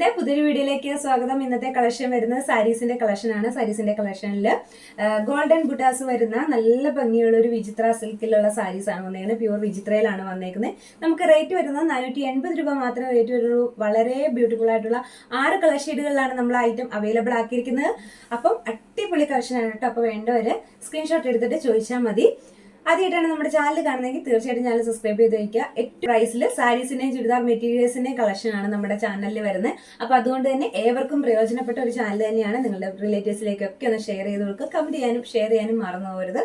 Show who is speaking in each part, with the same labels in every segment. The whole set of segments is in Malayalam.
Speaker 1: സാരീസിന്റെ പുതിയൊരു വീഡിയോയിലേക്ക് സ്വാഗതം. ഇന്നത്തെ കളക്ഷൻ വരുന്നത് സാരീസിന്റെ കളക്ഷൻ ആണ്. സാരീസിന്റെ കളക്ഷനിൽ ഗോൾഡൻ ബുട്ടാസ് വരുന്ന നല്ല ഭംഗിയുള്ള ഒരു വിചിത്ര സിൽക്കിലുള്ള സാരീസ് ആണ് വന്നേക്കുന്നത്. പ്യൂർ വിചിത്രയിലാണ് വന്നേക്കുന്നത്. നമുക്ക് റേറ്റ് വരുന്നത് നാനൂറ്റി എൺപത് രൂപ മാത്രമേ റേറ്റ് വരുള്ളൂ വളരെ ബ്യൂട്ടിഫുൾ ആയിട്ടുള്ള ആറ് കളർ ഷെയ്ഡുകളിലാണ് നമ്മൾ ഐറ്റം അവൈലബിൾ ആക്കിയിരിക്കുന്നത്. അപ്പം അടിപൊളി ആണ് കേട്ടോ. അപ്പോൾ വേണ്ടവര് സ്ക്രീൻഷോട്ട് എടുത്തിട്ട് ചോദിച്ചാൽ മതി. ആദ്യമായിട്ടാണ് നമ്മുടെ ചാനൽ കാണുന്നതെങ്കിൽ തീർച്ചയായിട്ടും ചാനൽ സബ്സ്ക്രൈബ് ചെയ്ത് വയ്ക്കുക ഏറ്റവും പ്രൈസിൽ സാരീസിന്റെയും ചുരിദാർ മെറ്റീരിയൽസിന്റെയും കളക്ഷനാണ് നമ്മുടെ ചാനലിൽ വരുന്നത്. അപ്പോൾ അതുകൊണ്ട് തന്നെ ഏവർക്കും പ്രയോജനപ്പെട്ട ഒരു ചാനൽ തന്നെയാണ് നിങ്ങളുടെ റിലേറ്റീവ്സിലേക്കൊക്കെ ഒന്ന് ഷെയർ ചെയ്ത് കൊടുക്കുക. കമന്റ് ചെയ്യാനും ഷെയർ ചെയ്യാനും മറന്നു പോകരുത്.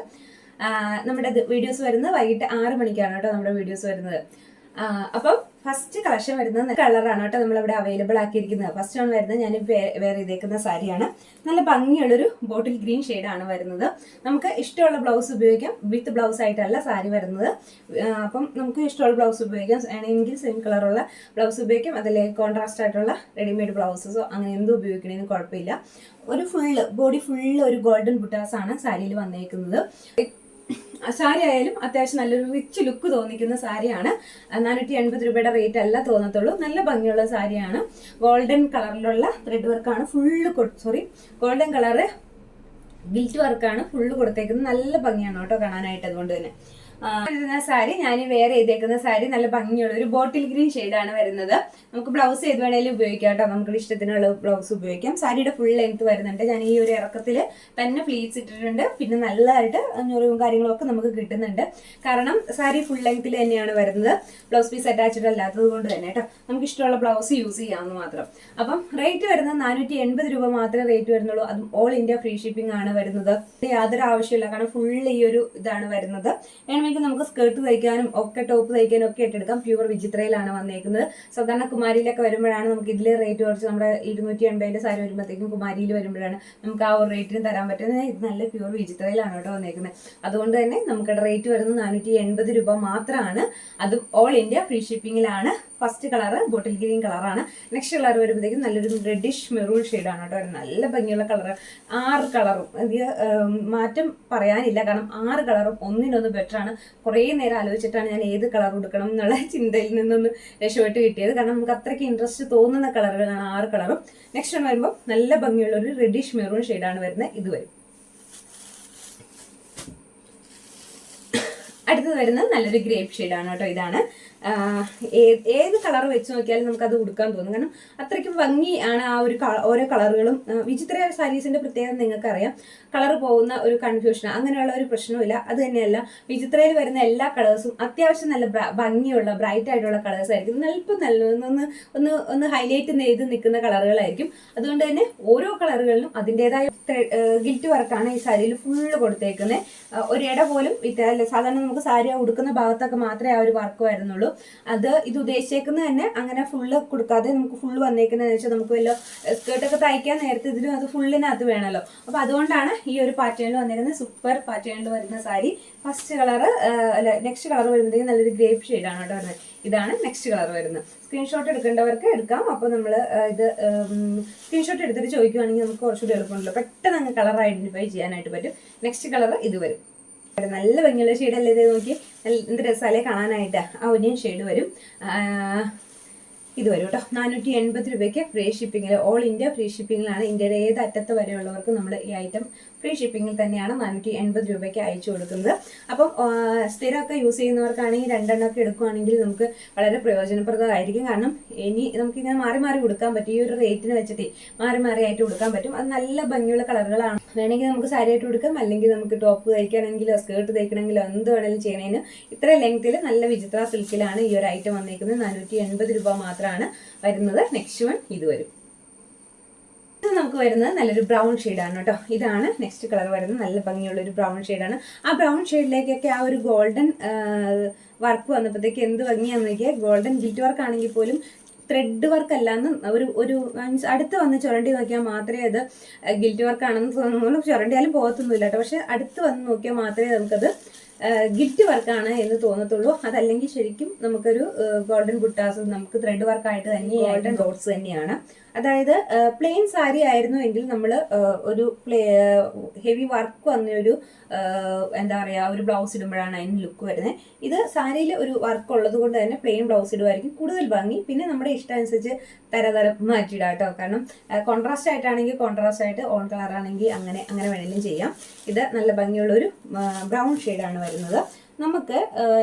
Speaker 1: നമ്മുടെ വീഡിയോസ് വരുന്നത് വൈകിട്ട് ആറ് മണിക്കാണ് കേട്ടോ നമ്മുടെ വീഡിയോസ് വരുന്നത്. അപ്പം ഫസ്റ്റ് കളക്ഷൻ വരുന്നത് കളറാണ് കേട്ടോ നമ്മളിവിടെ അവൈലബിൾ ആക്കിയിരിക്കുന്നത്. ഫസ്റ്റ് ആണ് വരുന്നത് ഞാൻ വേറെ ചെയ്തേക്കുന്ന സാരിയാണ്. നല്ല ഭംഗിയുള്ളൊരു ബോട്ടിൽ ഗ്രീൻ ആണ് വരുന്നത്. നമുക്ക് ഇഷ്ടമുള്ള ബ്ലൗസ് ഉപയോഗിക്കാം. വിത്ത് ബ്ലൗസ് ആയിട്ടല്ല സാരി വരുന്നത്. അപ്പം നമുക്ക് ഇഷ്ടമുള്ള ബ്ലൗസ് ഉപയോഗിക്കാം. വേണമെങ്കിൽ സെയിം കളറുള്ള ബ്ലൗസ് ഉപയോഗിക്കാം. അതിലെ കോൺട്രാസ്റ്റ് ആയിട്ടുള്ള റെഡിമെയ്ഡ് ബ്ലൗസസോ അങ്ങനെ എന്തും ഉപയോഗിക്കണേന്ന് കുഴപ്പമില്ല. ഒരു ഫുള്ള് ബോഡി ഫുള്ള് ഒരു ഗോൾഡൻ ബുട്ടാസ് ആണ് സാരിയിൽ വന്നേക്കുന്നത്. സാരി ആയാലും അത്യാവശ്യം നല്ലൊരു റിച്ച് ലുക്ക് തോന്നിക്കുന്ന സാരിയാണ്. നാനൂറ്റി എൺപത് രൂപയുടെ റേറ്റ് അല്ല തോന്നത്തുള്ളൂ. നല്ല ഭംഗിയുള്ള സാരിയാണ്. ഗോൾഡൻ കളറിലുള്ള ത്രെഡ് വർക്കാണ് full sorry golden colour built വർക്കാണ് ഫുള്ള് കൊടുത്തേക്കുന്നത്. നല്ല ഭംഗിയാണ് കേട്ടോ കാണാനായിട്ട് അതുകൊണ്ട് തന്നെ. വരുന്ന സാരി ഞാൻ വേറെ ചെയ്തേക്കുന്ന സാരി നല്ല ഭംഗിയുള്ള ഒരു ബോട്ടിൽ ഗ്രീൻ ആണ് വരുന്നത്. നമുക്ക് ബ്ലൗസ് ഏത് വേണേലും ഉപയോഗിക്കാം കേട്ടോ. നമുക്ക് ഇഷ്ടത്തിനുള്ള ബ്ലൗസ് ഉപയോഗിക്കാം. സാരിയുടെ ഫുൾ ലെങ്ത് വരുന്നുണ്ട്. ഞാൻ ഈ ഒരു ഇറക്കത്തിൽ തന്നെ ഫ്ലീറ്റ്സ് ഇട്ടിട്ടുണ്ട്. പിന്നെ നല്ലതായിട്ട് ഞൊറിവും കാര്യങ്ങളൊക്കെ നമുക്ക് കിട്ടുന്നുണ്ട്. കാരണം സാരി ഫുൾ ലെങ്ത്തിൽ തന്നെയാണ് വരുന്നത്. ബ്ലൗസ് പീസ് അറ്റാച്ച്ഡ് അല്ലാത്തത് കൊണ്ട് തന്നെ കേട്ടോ. നമുക്ക് ഇഷ്ടമുള്ള ബ്ലൗസ് യൂസ് ചെയ്യാമെന്ന് മാത്രം. അപ്പം റേറ്റ് വരുന്നത് നാനൂറ്റി എൺപത് രൂപ മാത്രമേ റേറ്റ് വരുന്നുള്ളൂ. അതും ഓൾ ഇന്ത്യ ഫ്രീ ഷിപ്പിംഗ് ആണ് വരുന്നത്. യാതൊരു ആവശ്യമില്ല കാരണം ഫുൾ ഈ ഒരു ഇതാണ് വരുന്നത്. വേണമെങ്കിൽ നമുക്ക് സ്കേർട്ട് തയ്ക്കാനും ഒക്കെ ടോപ്പ് തയ്ക്കാനും ഒക്കെ ഇട്ടെടുക്കാം. പ്യുവർ വിചിത്രയിലാണ് വന്നേക്കുന്നത്. സാധാരണ കുമാരിയിലൊക്കെ വരുമ്പോഴാണ് നമുക്ക് ഇതിൽ റേറ്റ് കുറച്ച് നമ്മുടെ ഇരുന്നൂറ്റി എൺപതിന്റെ സാരി വരുമ്പോഴത്തേക്കും കുമാരിയിൽ വരുമ്പോഴാണ് നമുക്ക് ആ ഒരു റേറ്റിന് തരാൻ പറ്റുന്നത്. ഇത് നല്ല പ്യുവർ വിചിത്രയിലാണ് കേട്ടോ വന്നേക്കുന്നത്. അതുകൊണ്ട് തന്നെ നമുക്ക് റേറ്റ് വരുന്നത് നാനൂറ്റി രൂപ മാത്രമാണ്. അതും ഓൾ ഇന്ത്യ ഫ്രീ ഷിപ്പിങ്ങിലാണ് ഫസ്റ്റ് കളർ ബോട്ടിൽ ഗ്രീൻ കളറാണ് നെക്സ്റ്റ് കളർ വരുമ്പോഴത്തേക്കും നല്ലൊരു റെഡിഷ് മെറൂൺ ഷെയ്ഡാണ് കേട്ടോ. നല്ല ഭംഗിയുള്ള കളർ ആറ് കളറും ഇത് മാറ്റം പറയാനില്ല. കാരണം ആറ് കളറും ഒന്നിനൊന്ന് ബെറ്ററാണ് കുറേ നേരം ആലോചിച്ചിട്ടാണ് ഞാൻ ഏത് കളർ കൊടുക്കണം എന്നുള്ള ചിന്തയിൽ നിന്നൊന്ന് രക്ഷപ്പെട്ട് കിട്ടിയത്. കാരണം നമുക്ക് അത്രയ്ക്ക് ഇൻട്രസ്റ്റ് തോന്നുന്ന കളറുകളാണ് ആറ് കളറും നെക്സ്റ്റ് വരുമ്പോൾ നല്ല ഭംഗിയുള്ള ഒരു റെഡിഷ് മെറൂൺ ഷെയ്ഡാണ് വരുന്നത്. ഇത് വരും. അടുത്തത് വരുന്നത് നല്ലൊരു ഗ്രേപ്പ് ഷെയ്ഡാണ് കേട്ടോ ഇതാണ്. ഏത് കളർ വെച്ച് നോക്കിയാലും നമുക്കത് ഉടുക്കാൻ തോന്നും. കാരണം അത്രയ്ക്ക് ഭംഗി ആണ് ആ ഒരു ഓരോ കളറുകളും. വിചിത്ര സാരീസിന്റെ പ്രത്യേകത നിങ്ങൾക്കറിയാം. കളർ പോകുന്ന ഒരു കൺഫ്യൂഷൻ അങ്ങനെയുള്ള ഒരു പ്രശ്നവുമില്ല. അത് തന്നെയല്ല വിചിത്രയിൽ വരുന്ന എല്ലാ കളേഴ്സും അത്യാവശ്യം നല്ല ഭംഗിയുള്ള ബ്രൈറ്റ് ആയിട്ടുള്ള കളേഴ്സ് ആയിരിക്കും. നൽപ്പം നല്ല ഒന്ന് ഒന്ന് ഒന്ന് ഹൈലൈറ്റ് ചെയ്ത് നിൽക്കുന്ന കളറുകളായിരിക്കും. അതുകൊണ്ട് തന്നെ ഓരോ കളറുകളിലും അതിന്റെതായ ഗിൽറ്റ് വർക്കാണ് ഈ സാരിയിൽ ഫുള്ള് കൊടുത്തേക്കുന്നത് ഒരിട പോലും സാധാരണ നമുക്ക് സാരി ഉടുക്കുന്ന ഭാഗത്തൊക്കെ മാത്രമേ ആ ഒരു വർക്ക് വരുന്നുള്ളൂ. അത് ഇത് ഉദ്ദേശിച്ചേക്കുന്നത് തന്നെ അങ്ങനെ ഫുള്ള് കൊടുക്കാതെ നമുക്ക് ഫുള്ള് വന്നേക്കുന്നതെന്ന് വെച്ചാൽ നമുക്ക് വല്ല സ്കേർട്ടൊക്കെ തയ്ക്കാൻ നേരത്തെ ഇതിലും അത് ഫുള്ളിനകത്ത് വേണമല്ലോ അപ്പോൾ അതുകൊണ്ടാണ് ഈ ഒരു പാറ്റേണിൽ വന്നിരുന്നത് സൂപ്പർ പാറ്റേണിൽ വരുന്ന സാരി. ഫസ്റ്റ് കളറ് അല്ല നെക്സ്റ്റ് കളർ വരുമ്പോഴത്തേക്കും നല്ലൊരു ഗ്രേപ്പ് ഷെയ്ഡാണ് കേട്ടോ വരുന്നത്. ഇതാണ് നെക്സ്റ്റ് കളർ വരുന്നത്. സ്ക്രീൻഷോട്ട് എടുക്കേണ്ടവർക്ക് എടുക്കാം. അപ്പോൾ നമ്മൾ ഇത് സ്ക്രീൻഷോട്ട് എടുത്തിട്ട് ചോദിക്കുവാണെങ്കിൽ നമുക്ക് കുറച്ചുകൂടി എളുപ്പമുണ്ടല്ലോ പെട്ടെന്ന് അങ്ങ് കളർ ഐഡന്റിഫൈ ചെയ്യാനായിട്ട് പറ്റും. നെക്സ്റ്റ് കളർ ഇത് വരും. നല്ല ഭംഗിയുള്ള ഷെയ്ഡല്ലേ ഇത് നോക്കി എന്ത് രസാലേ കാണാനായിട്ട്? ആ ഒനിയൻ ഷെയ്ഡ് വരും. ഇത് വരും കേട്ടോ. നാനൂറ്റി എൺപത് രൂപയ്ക്ക് ഫ്രീ ഷിപ്പിംഗിൽ ഓൾ ഇന്ത്യ ഫ്രീ ഷിപ്പിങ്ങിലാണ് ഇന്ത്യയുടെ ഏത് അറ്റത്ത് വരെയുള്ളവർക്ക് നമ്മൾ ഈ ഐറ്റം ഫ്രീ ഷിപ്പിംഗിൽ തന്നെയാണ് നാനൂറ്റി എൺപത് രൂപയ്ക്ക് അയച്ചു കൊടുക്കുന്നത്. അപ്പം സ്ഥിരമൊക്കെ യൂസ് ചെയ്യുന്നവർക്കാണെങ്കിൽ രണ്ടെണ്ണമൊക്കെ എടുക്കുകയാണെങ്കിൽ നമുക്ക് വളരെ പ്രയോജനപ്രദമായിരിക്കും. കാരണം ഇനി നമുക്കിങ്ങനെ മാറി മാറി കൊടുക്കാൻ പറ്റും. ഈ ഒരു റേറ്റിന് വെച്ചിട്ട് മാറി മാറി ആയിട്ട് കൊടുക്കാൻ പറ്റും. അത് നല്ല ഭംഗിയുള്ള കളറുകളാണ്. വേണമെങ്കിൽ നമുക്ക് സാരി ആയിട്ട് കൊടുക്കാം അല്ലെങ്കിൽ നമുക്ക് ടോപ്പ് തയ്ക്കണമെങ്കിലോ സ്കേർട്ട് തയ്ക്കണമെങ്കിലോ എന്ത് വേണമെങ്കിലും ചെയ്യണതിന് ഇത്ര ലെങ്ത്തിൽ നല്ല വിചിത്ര സിൽക്കിലാണ് ഈ ഒരു ഐറ്റം വന്നിരിക്കുന്നത് നാനൂറ്റി എൺപത് രൂപ മാത്രമാണ് വരുന്നത്. നെക്സ്റ്റ് വൺ ഇത് വരും. ഇത് നമുക്ക് വരുന്നത് നല്ലൊരു ബ്രൗൺ ഷെയ്ഡാണ് കേട്ടോ. ഇതാണ് നെക്സ്റ്റ് കളർ വരുന്നത്. നല്ല ഭംഗിയുള്ള ഒരു ബ്രൗൺ ഷെയ്ഡാണ് ആ ബ്രൗൺ ഷെയ്ഡിലേക്കൊക്കെ ആ ഒരു ഗോൾഡൻ വർക്ക് വന്നപ്പോഴത്തേക്ക് എന്ത് ഭംഗിയാന്ന് നോക്കിയാൽ ഗോൾഡൻ ബീറ്റ് വർക്ക് ആണെങ്കിൽ പോലും ത്രെഡ് വർക്ക് അല്ലാന്ന് ഒരു ഒരു മീൻസ് അടുത്ത് വന്ന് ചുരണ്ടി നോക്കിയാൽ മാത്രമേ അത് ഗിൽറ്റ് വർക്ക് ആണെന്ന് തോന്നുള്ളൂ ചുരണ്ടിയാലും പോകത്തൊന്നുമില്ല കേട്ടോ. പക്ഷെ അടുത്ത് വന്ന് നോക്കിയാൽ മാത്രമേ നമുക്കത് ഗിഫ്റ്റ് വർക്കാണ് എന്ന് തോന്നത്തുള്ളൂ. അതല്ലെങ്കിൽ ശരിക്കും നമുക്കൊരു ഗോൾഡൻ ബുട്ടാസ് നമുക്ക് ത്രെഡ് വർക്കായിട്ട് തന്നെ ഗോൾഡൻ ഡോട്ട്സ് തന്നെയാണ്. അതായത് പ്ലെയിൻ സാരി ആയിരുന്നു എങ്കിൽ നമ്മൾ ഒരു ഹെവി വർക്ക് വന്ന ഒരു എന്താ പറയുക ഒരു ബ്ലൗസ് ഇടുമ്പോഴാണ് അതിന് ലുക്ക് വരുന്നത് ഇത് സാരിയിൽ ഒരു വർക്ക് ഉള്ളത് കൊണ്ട് തന്നെ പ്ലെയിൻ ബ്ലൗസ് ഇടുമായിരിക്കും കൂടുതൽ ഭംഗി. പിന്നെ നമ്മുടെ ഇഷ്ടം അനുസരിച്ച് തരതരം മാറ്റിയിടാം കേട്ടോ. കാരണം കോൺട്രാസ്റ്റ് ആയിട്ടാണെങ്കിൽ കോൺട്രാസ്റ്റ് ആയിട്ട് ഓൺ കളർ ആണെങ്കിൽ അങ്ങനെ അങ്ങനെ വേണമെങ്കിലും ചെയ്യാം. ഇത് നല്ല ഭംഗിയുള്ള ഒരു ബ്രൗൺ ഷെയ്ഡാണ് വരുന്നത്. നമുക്ക്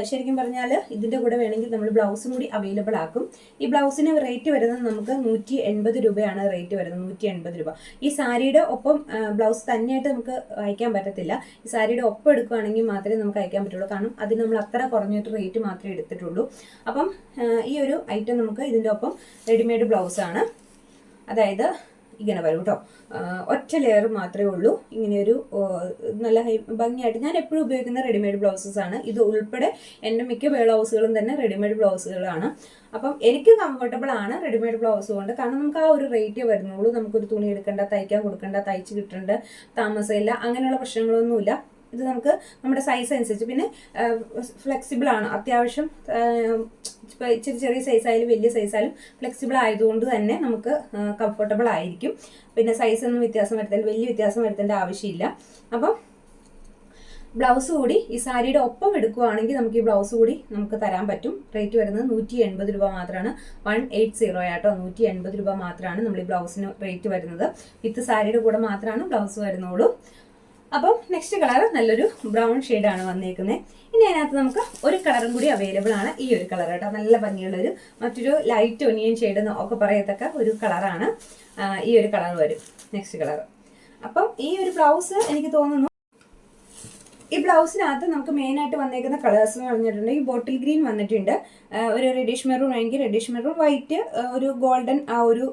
Speaker 1: ശരിക്കും പറഞ്ഞാൽ ഇതിന്റെ കൂടെ വേണമെങ്കിൽ നമ്മൾ ബ്ലൗസും കൂടി അവൈലബിൾ ആക്കും. ഈ ബ്ലൗസിന് റേറ്റ് വരുന്നത് നമുക്ക് നൂറ്റി എൺപത് രൂപയാണ് റേറ്റ് വരുന്നത് നൂറ്റി എൺപത് രൂപ. ഈ സാരിയുടെ ഒപ്പം ബ്ലൗസ് തന്നെയായിട്ട് നമുക്ക് അയക്കാൻ പറ്റത്തില്ല. ഈ സാരിയുടെ ഒപ്പം എടുക്കുകയാണെങ്കിൽ മാത്രമേ നമുക്ക് അയക്കാൻ പറ്റുള്ളൂ. കാരണം അതിന് നമ്മൾ അത്ര കുറഞ്ഞിട്ട് റേറ്റ് മാത്രമേ എടുത്തിട്ടുള്ളൂ. അപ്പം ഈ ഒരു ഐറ്റം നമുക്ക് ഇതിന്റെ ഒപ്പം റെഡിമെയ്ഡ് ബ്ലൗസാണ്. അതായത് ഇങ്ങനെ വരും കേട്ടോ ഒറ്റ ലെയർ മാത്രമേ ഉള്ളൂ. ഇങ്ങനെയൊരു നല്ല ഭംഗിയായിട്ട് ഞാൻ എപ്പോഴും ഉപയോഗിക്കുന്ന റെഡിമെയ്ഡ് ബ്ലൗസസ് ആണ്. ഇത് ഉൾപ്പെടെ എന്റെ മിക്ക ബ്ലൗസുകളും തന്നെ റെഡിമെയ്ഡ് ബ്ലൗസുകളാണ് അപ്പം എനിക്ക് കംഫർട്ടബിൾ ആണ് റെഡിമെയ്ഡ് ബ്ലൗസ് കൊണ്ട്. കാരണം നമുക്ക് ആ ഒരു റേറ്റേ വരുന്നുള്ളൂ. നമുക്കൊരു തുണി എടുക്കേണ്ട തയ്ക്കാൻ കൊടുക്കേണ്ട തയ്ച്ച് കിട്ടേണ്ട താമസമില്ല അങ്ങനെയുള്ള പ്രശ്നങ്ങളൊന്നുമില്ല. ഇത് നമുക്ക് നമ്മുടെ സൈസ് അനുസരിച്ച്. പിന്നെ ഫ്ലെക്സിബിൾ ആണ്. അത്യാവശ്യം ഇച്ചിരി ചെറിയ സൈസ് ആയാലും വലിയ സൈസ് ആയാലും ഫ്ലെക്സിബിൾ ആയതുകൊണ്ട് തന്നെ നമുക്ക് കംഫർട്ടബിൾ ആയിരിക്കും. പിന്നെ സൈസൊന്നും വ്യത്യാസം വരുത്തേണ്ട വലിയ വ്യത്യാസം വരുത്തേണ്ട ആവശ്യമില്ല. അപ്പം ബ്ലൗസ് കൂടി ഈ സാരിയുടെ ഒപ്പം എടുക്കുവാണെങ്കിൽ നമുക്ക് ഈ ബ്ലൗസ് കൂടി നമുക്ക് തരാൻ പറ്റും. റേറ്റ് വരുന്നത് നൂറ്റി എൺപത് രൂപ മാത്രമാണ്. വൺ എയ്റ്റ് സീറോ ആട്ടോ. നൂറ്റി എൺപത് രൂപ മാത്രമാണ് നമ്മൾ ഈ ബ്ലൗസിന് റേറ്റ് വരുന്നത്. വിത്ത് സാരിയുടെ കൂടെ മാത്രമാണ് ബ്ലൗസ് വരുന്നുള്ളൂ. അപ്പം നെക്സ്റ്റ് കളർ നല്ലൊരു ബ്രൗൺ ആണ് വന്നേക്കുന്നത് ഇനി അതിനകത്ത് നമുക്ക് ഒരു കളറും കൂടി അവൈലബിൾ ആണ് ഈ ഒരു കളർ കേട്ടോ. നല്ല ഭംഗിയുള്ളൊരു മറ്റൊരു ലൈറ്റ് ഒനിയൻ ഷെയ്ഡ് ഒക്കെ പറയത്തക്ക ഒരു കളറാണ് ഈ ഒരു കളർ വരും. നെക്സ്റ്റ് കളർ അപ്പം ഈ ഒരു ബ്ലൗസ് എനിക്ക് തോന്നുന്നു ഈ ബ്ലൗസിനകത്ത് നമുക്ക് മെയിൻ ആയിട്ട് വന്നേക്കുന്ന കളേഴ്സ് എന്ന് പറഞ്ഞിട്ടുണ്ടെങ്കിൽ ബോട്ടിൽ ഗ്രീൻ വന്നിട്ടുണ്ട്. ഒരു റെഡിഷ് മെറൂൺ ആണെങ്കിൽ റെഡിഷ് മെറൂൺ വൈറ്റ് ഒരു ഗോൾഡൻ ആ ഒരു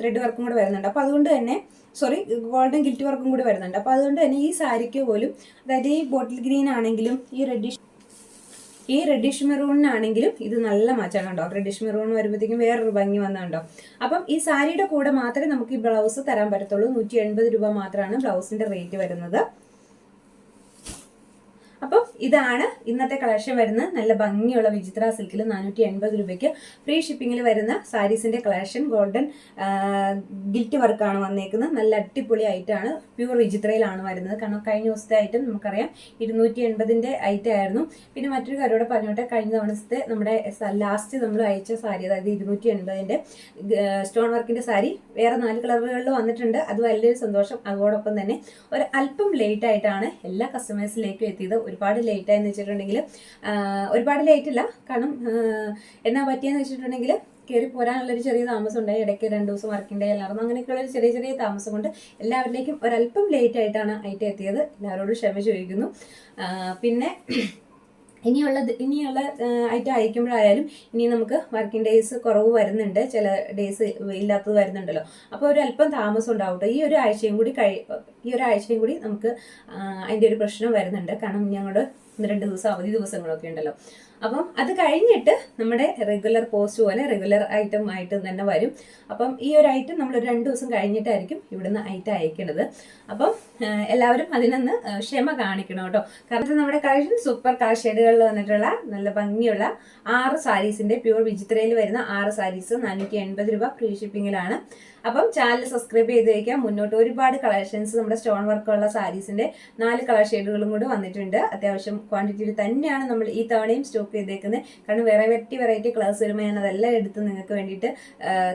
Speaker 1: ത്രെഡ് വർക്കും കൂടെ വരുന്നുണ്ട്. അപ്പോൾ അതുകൊണ്ട് തന്നെ സോറി ഗോൾഡൻ ഗിൽറ്റ് വർക്കും കൂടി വരുന്നുണ്ട്. അപ്പോൾ അതുകൊണ്ട് തന്നെ ഈ സാരിക്ക് പോലും അതായത് ഈ ബോട്ടിൽ ഗ്രീൻ ആണെങ്കിലും ഈ റെഡിഷ് ഈ റെഡിഷ് മെറൂണിനാണെങ്കിലും ഇത് നല്ല മാച്ചാണ് കേട്ടോ റെഡിഷ് മെറൂൺ വരുമ്പോഴത്തേക്കും വേറൊരു ഭംഗി വന്നുണ്ടോ അപ്പം ഈ സാരിയുടെ കൂടെ മാത്രമേ നമുക്ക് ഈ ബ്ലൗസ് തരാൻ പറ്റത്തുള്ളൂ. നൂറ്റി രൂപ മാത്രമാണ് ബ്ലൗസിന്റെ റേറ്റ് വരുന്നത്. അപ്പം ഇതാണ് ഇന്നത്തെ കളക്ഷൻ വരുന്ന നല്ല ഭംഗിയുള്ള വിചിത്ര സിൽക്കിൽ നാനൂറ്റി എൺപത് രൂപയ്ക്ക് ഫ്രീ ഷിപ്പിങ്ങിൽ വരുന്ന സാരീസിന്റെ കളക്ഷൻ. ഗോൾഡൻ ഗിൽറ്റ് വർക്കാണ് വന്നേക്കുന്നത്. നല്ല അടിപൊളി ഐറ്റാണ് പ്യൂർ വിചിത്രയിലാണ് വരുന്നത്. കാരണം കഴിഞ്ഞ ദിവസത്തെ ഐറ്റം നമുക്കറിയാം ഇരുന്നൂറ്റി എൺപതിന്റെ ഐറ്റം ആയിരുന്നു. പിന്നെ മറ്റൊരു കാര്യമോടെ പറഞ്ഞോട്ടെ. കഴിഞ്ഞ ദിവസത്തെ നമ്മുടെ ലാസ്റ്റ് നമ്മൾ അയച്ച സാരി അതായത് ഇരുന്നൂറ്റി എൺപതിന്റെ സ്റ്റോൺ വർക്കിന്റെ സാരി വേറെ നാല് കളറുകളിൽ വന്നിട്ടുണ്ട്. അത് വലിയൊരു സന്തോഷം. അതോടൊപ്പം തന്നെ ഒരു അല്പം ലേറ്റ് ആയിട്ടാണ് എല്ലാ കസ്റ്റമേഴ്സിലേക്കും എത്തിയത്. ഒരുപാട് ലേറ്റ് ആയെന്ന് വെച്ചിട്ടുണ്ടെങ്കിൽ ഒരുപാട് ലേറ്റ് ഇല്ല കാരണം എന്നാ പറ്റിയെന്ന് വെച്ചിട്ടുണ്ടെങ്കിൽ കയറി പോരാനുള്ളൊരു ചെറിയ താമസം ഉണ്ടായി ഇടയ്ക്ക് രണ്ട് ദിവസം വർക്കിംഗ് ഡേ അല്ലായിരുന്നു അങ്ങനെയൊക്കെയുള്ള ഒരു ചെറിയ ചെറിയ താമസം കൊണ്ട് എല്ലാവരിലേക്കും ഒരല്പം ലേറ്റ് ആയിട്ടാണ് ഐറ്റം എത്തിയത്. എല്ലാവരോടും ക്ഷമ ചോദിക്കുന്നു. പിന്നെ ഇനിയുള്ള ഇനിയുള്ള ഐറ്റം അയക്കുമ്പോഴായാലും ഇനി നമുക്ക് വർക്കിംഗ് ഡേയ്സ് കുറവ് വരുന്നുണ്ട്. ചില ഡേയ്സ് ഇല്ലാത്തത് വരുന്നുണ്ടല്ലോ. അപ്പോൾ ഒരു അല്പം താമസം ഉണ്ടാവും കേട്ടോ ഈ ഒരു ആഴ്ചയും കൂടി കഴി ഈ ഒരു ആഴ്ചയും കൂടി നമുക്ക് അതിന്റെ ഒരു പ്രശ്നം വരുന്നുണ്ട്. കാരണം ഞങ്ങളുടെ ഒന്ന് രണ്ട് ദിവസം അവധി ദിവസങ്ങളൊക്കെ ഉണ്ടല്ലോ. അപ്പം അത് കഴിഞ്ഞിട്ട് നമ്മുടെ റെഗുലർ പോസ്റ്റ് പോലെ റെഗുലർ ഐറ്റം ആയിട്ട് തന്നെ വരും. അപ്പം ഈ ഒരു ഐറ്റം നമ്മൾ ഒരു രണ്ട് ദിവസം കഴിഞ്ഞിട്ടായിരിക്കും ഇവിടുന്ന് ഐറ്റം അയക്കേണ്ടത് അപ്പം എല്ലാവരും അതിനൊന്ന് ക്ഷമ കാണിക്കണം കേട്ടോ. കാരണം നമ്മുടെ കളക്ഷൻ സൂപ്പർ കളർ ഷെയ്ഡുകളിൽ വന്നിട്ടുള്ള നല്ല ഭംഗിയുള്ള ആറ് സാരീസിന്റെ പ്യൂർ വിചിത്രയിൽ വരുന്ന ആറ് സാരീസ് നാനൂറ്റി എൺപത് രൂപ ഫ്രീ ഷിപ്പിങ്ങിലാണ് അപ്പം ചാനൽ സബ്സ്ക്രൈബ് ചെയ്ത് വയ്ക്കാം മുന്നോട്ട് ഒരുപാട് കളക്ഷൻസ് നമ്മുടെ സ്റ്റോൺ വർക്കുള്ള സാരീസിന്റെ നാല് കളർ ഷെയ്ഡുകളും കൂടി വന്നിട്ടുണ്ട്. അത്യാവശ്യം ക്വാണ്ടിറ്റിയിൽ തന്നെയാണ് നമ്മൾ ഈ തവണയും സ്റ്റോക്ക് ചെയ്തേക്കുന്നത് കാരണം വെറൈറ്റി വെറൈറ്റി കളേഴ്സ് വരുമ്പോൾ ഞാൻ അതെല്ലാം എടുത്ത് നിങ്ങൾക്ക് വേണ്ടിയിട്ട്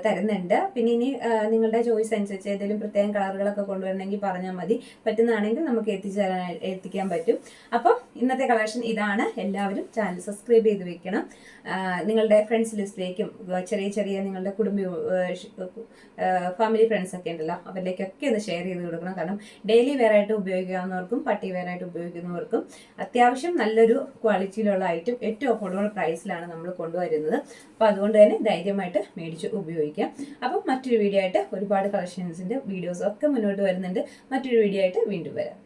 Speaker 1: തരുന്നുണ്ട്. പിന്നെ ഇനി നിങ്ങളുടെ ചോയ്സ് അനുസരിച്ച് ഏതെങ്കിലും പ്രത്യേകം കളറുകളൊക്കെ കൊണ്ടുവരണമെങ്കിൽ പറഞ്ഞാൽ മതി. പറ്റുന്നതാണെങ്കിൽ നമുക്ക് എത്തിച്ചു തരാൻ എത്തിക്കാൻ പറ്റും. അപ്പം ഇന്നത്തെ കളക്ഷൻ ഇതാണ്. എല്ലാവരും ചാനൽ സബ്സ്ക്രൈബ് ചെയ്ത് വെക്കണം. നിങ്ങളുടെ ഫ്രണ്ട്സ് ലിസ്റ്റിലേക്കും ചെറിയ ചെറിയ നിങ്ങളുടെ കുടുംബ ഫാമിലി ഫ്രണ്ട്സ് ഒക്കെ ഉണ്ടല്ലോ അവരിലേക്കൊക്കെ ഒന്ന് ഷെയർ ചെയ്ത് കൊടുക്കണം. കാരണം ഡെയിലി വെയർ ആയിട്ട് ഉപയോഗിക്കാവുന്നവർക്കും പട്ടി വെയർ ആയിട്ട് ഉപയോഗിക്കുന്നവർക്കും അത്യാവശ്യം നല്ലൊരു ക്വാളിറ്റിയിലുള്ള ഐറ്റം ഏറ്റവും അഫോർഡബിൾ പ്രൈസിലാണ് നമ്മൾ കൊണ്ടുവരുന്നത്. അപ്പോൾ അതുകൊണ്ട് തന്നെ ധൈര്യമായിട്ട് മേടിച്ച് ഉപയോഗിക്കാം അപ്പം മറ്റൊരു വീഡിയോ ആയിട്ട് ഒരുപാട് കളക്ഷൻസിന്റെ വീഡിയോസ് ഒക്കെ മുന്നോട്ട് വരുന്നുണ്ട്. മറ്റൊരു വീഡിയോ ആയിട്ട് വീണ്ടും വരാം.